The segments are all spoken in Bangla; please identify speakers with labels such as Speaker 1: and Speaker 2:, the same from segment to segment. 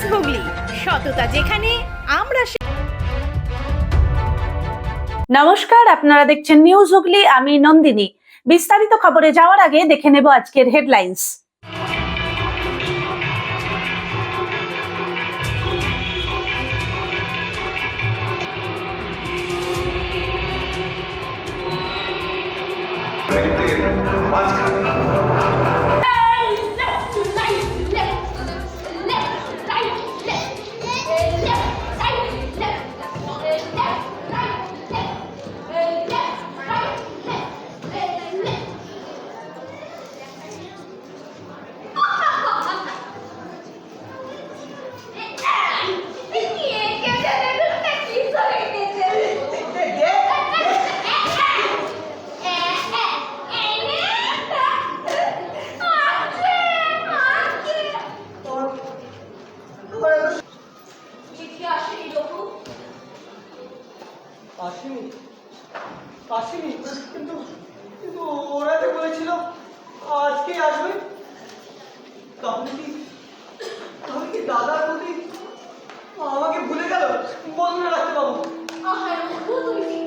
Speaker 1: নিউজ হুগলি সততা যেখানে, আমরা
Speaker 2: নমস্কার, আপনারা দেখছেন নিউজ হুগলি আমি নন্দিনী। বিস্তারিত খবরে যাওয়ার আগে দেখে নেব আজকের হেডলাইন্স
Speaker 3: আসেনি তাহলে কি তাহলে কি দাদার প্রতি আমাকে ভুলে গেল? বলুন না ডাক্তারবাবু
Speaker 4: ওরা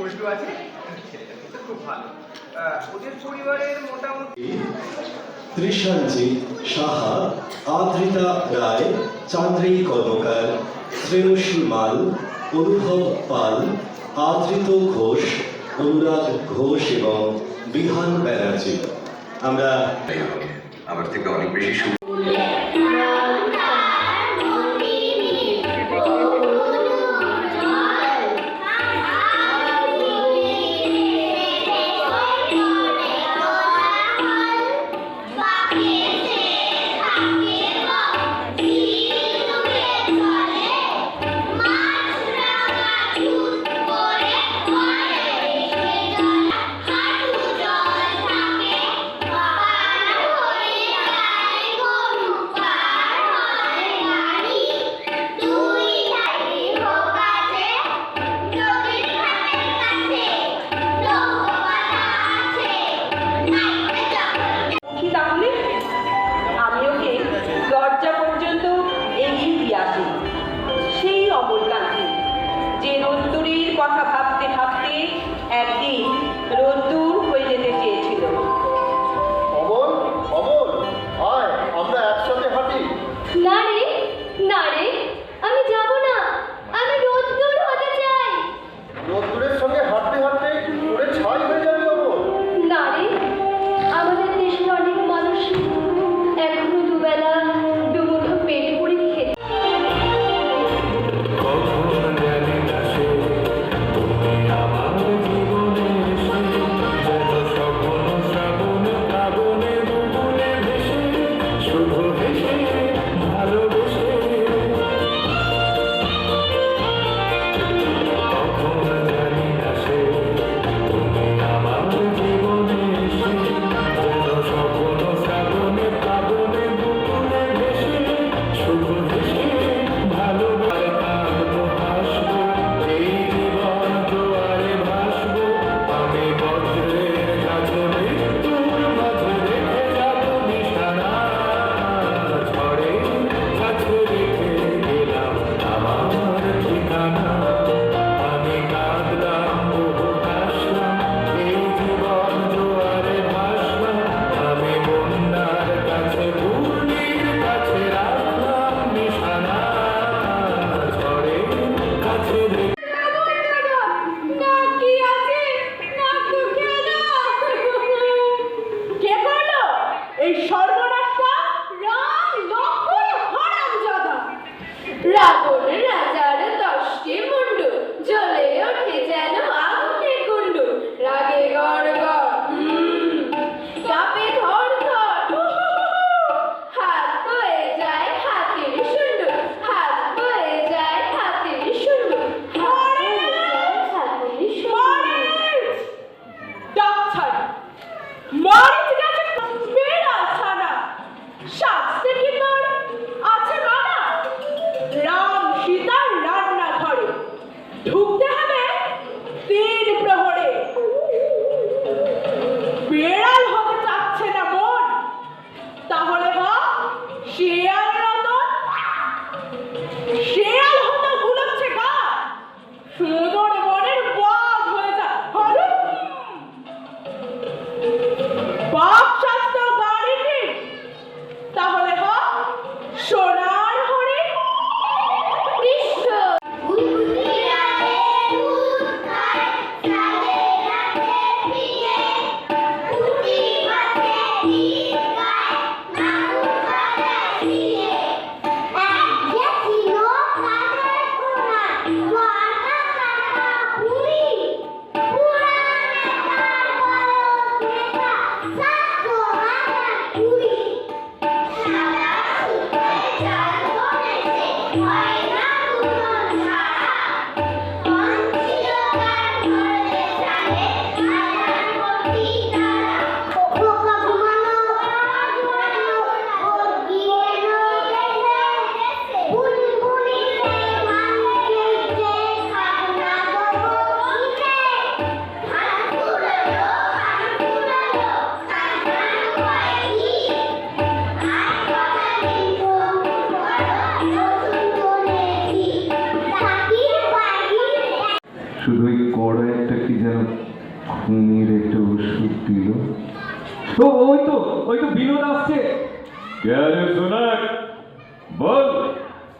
Speaker 5: পাশের আছে? খুব ভালো। ওদের পরিবারের মোটামুটি
Speaker 6: সাহা আদ্রিতা রায় চান্দ্রী কর্মকার শ্রেয়সী মাল অনুভব পাল আদৃত ঘোষ অনুরাগ ঘোষ এবং বিহান ব্যানার্জি। আমরা
Speaker 7: আমার থেকে অনেক বেশি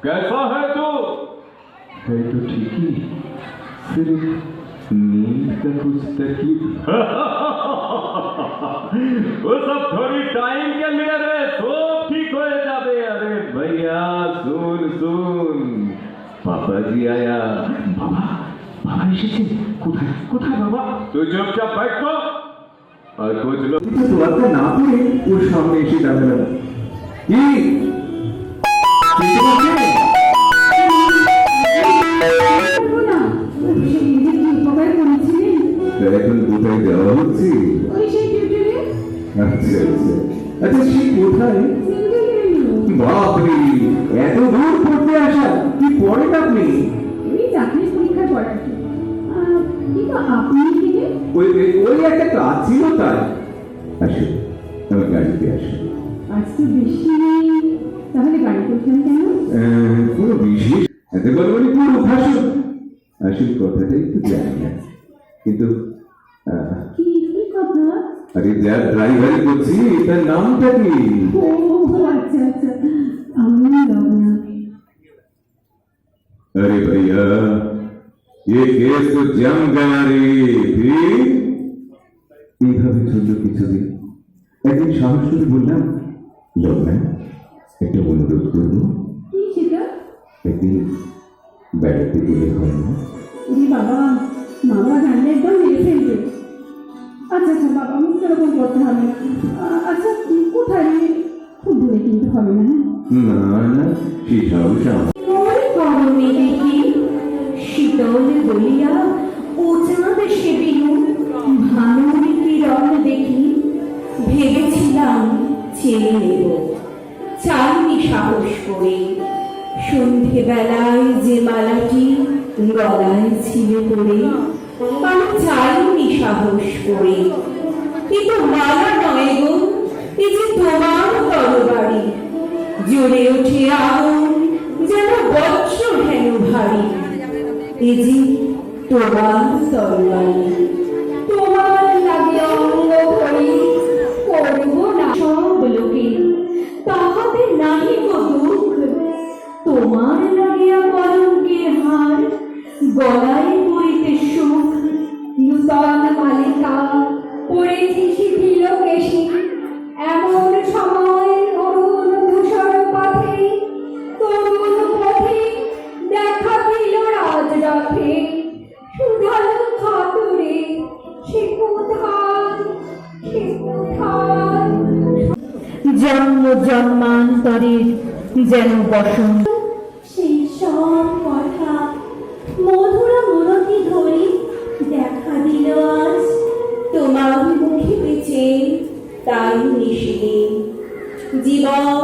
Speaker 8: कैसा है तू है तो ठीक ही सिर्फ नींद का कुछ तकलीफ वो सब थोड़ी टाइम के लिए रे सब ठीक हो जाबे अरे भैया सुन सुन पापा जी आया बाबा বাবা এসেছে কোথায় কোথায় বাবা তুই চুপচাপ বাইক তো আর কোচ লোক দোয়াতে না পড়ে ওর সামনে এসে দাঁড়ালাম কি এখন কোথায় যাওয়া হচ্ছে। আচ্ছা আচ্ছা। আচ্ছা সে কোথায়? বাপরে এত দূর পড়তে আসা কি পড়েন আপনি? ওই ওই- ওই একটা কাজ ছিল তার। আমার গাড়িতে কোনো? বিশেষ এত বড় পুরো ভাষণ। আসল কথাটা একটু জানি না কিন্তু আহ, আরে যার ড্রাইভারি করছি তার নামটা কি अरे भैया ये केस तो जम गया रे फिर এইভাবে চললো কিছুদিন একদিন সাহস করে বললাম লগ্না একটা অনুরোধ করবো একদিন বেড়াতে গেলে হয় না
Speaker 9: বাবা মামা জানলে একদম মেরে ফেলবে আচ্ছা আচ্ছা বাবা আমি সেরকম করতে হবে আচ্ছা কোথায় খুব দূরে কিন্তু হবে না হ্যাঁ
Speaker 8: না না
Speaker 1: দেখি ভেবেছিলাম চেয়ে নেব চাইনি সাহস করে সন্ধেবেলায় যে মালাটি গলায় ছিল পড়ে আমি চাইনি সাহস করে। কিন্তু মালা নয় গো, এ যে তোমার তরবারি। জ্বলে ওঠে আগুন, যেন বজ্র হেন ভারী। এ যে তোমার তরবারি। তোমার লাগে অঙ্গ ভরি করব না সব লোকে। তাহাতে নাহি গো দুঃখ। তোমার গলায় পড়িতে সুখ, নূতন মালিকা পড়েছি শিথিল কেশী এমন সময় দেখা দিল রাজরথে। সুধাল খাতুরে সে কোথায় সে কোথায়? জন্ম জন্মান্তরের যেন বসন্ত
Speaker 10: all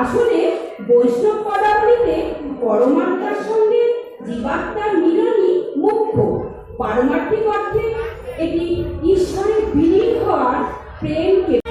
Speaker 10: আসলে বৈষ্ণব পদাবলিতে পরমাত্মার সঙ্গে জীবাত্মার মিলনই মুখ্য। পারমার্থিক অর্থে এটি ঈশ্বরের বিলীন হওয়ার প্রেমকে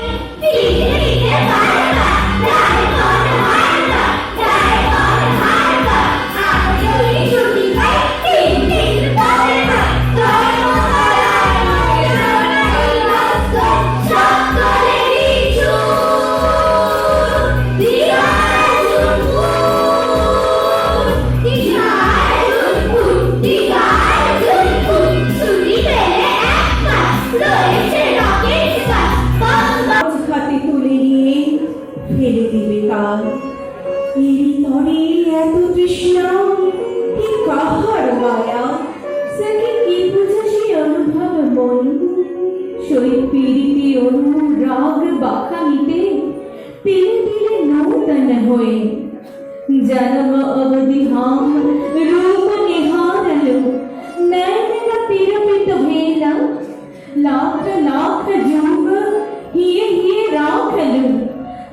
Speaker 10: হই। জন্ম অবধি হম, রূপ নিহারলো। নয়ন পিরপিত ভেলা। লাখ লাখ যুগ হিয়ে হিয়ে রাখল।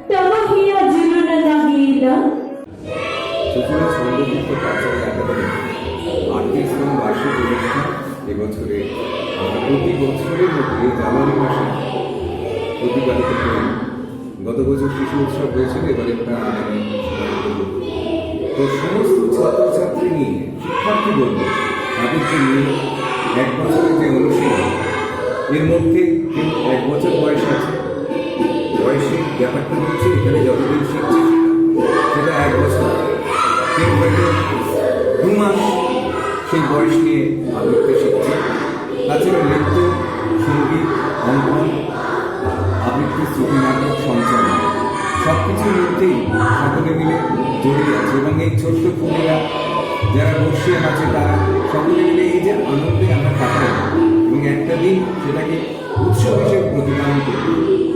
Speaker 10: তব হিয়া জুলুন লাগেলা।
Speaker 8: চতুর্থ সৌন্দর্যযুক্ত কালচারাল একাডেমি এবছরে প্রতি বছরের মধ্যে জানুয়ারি মাসে প্রতিবাদিত গত বছর শিশু উৎসব হয়েছিল, এবারে করব। তো সমস্ত ছাত্রছাত্রী নিয়ে, শিক্ষার্থী বলব, তাদেরকে নিয়ে এক বছরের যে অনুশীলন এর মধ্যে এক বছর বয়স আছে বয়সের ব্যাপারটা হচ্ছে, এখানে যতদিন শিখছে, সেটা এক বছর দু মাস সেই বয়স নিয়ে আবৃত্তি মধ্যেই সকলে মিলে জড়িয়ে আছে এবং এই ছোট্ট পুরীরা যারা বসে আছে, তারা সকলে মিলে এই যে আনন্দে আমরা কাটাই। এবং একটা দিন সেটাকে উৎসব হিসেবে প্রতিপালন করি।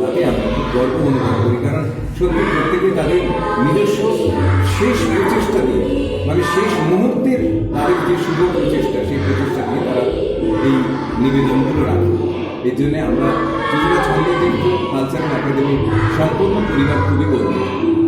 Speaker 8: তাতে আমরা খুব গর্ব অনুভব করি। কারণ সত্যি প্রত্যেকে তাদের নিজস্ব শেষ প্রচেষ্টা দিয়ে মানে শেষ মুহূর্তের তাদের যে শুভ প্রচেষ্টা, সেই প্রচেষ্টা দিয়ে তারা এই নিবেদনগুলো রাখে। এর জন্য আমরা কিছুটা ছন্দ কিন্তু কালচারাল একাডেমির সম্পূর্ণ পরিবার খুবই গর্বিত।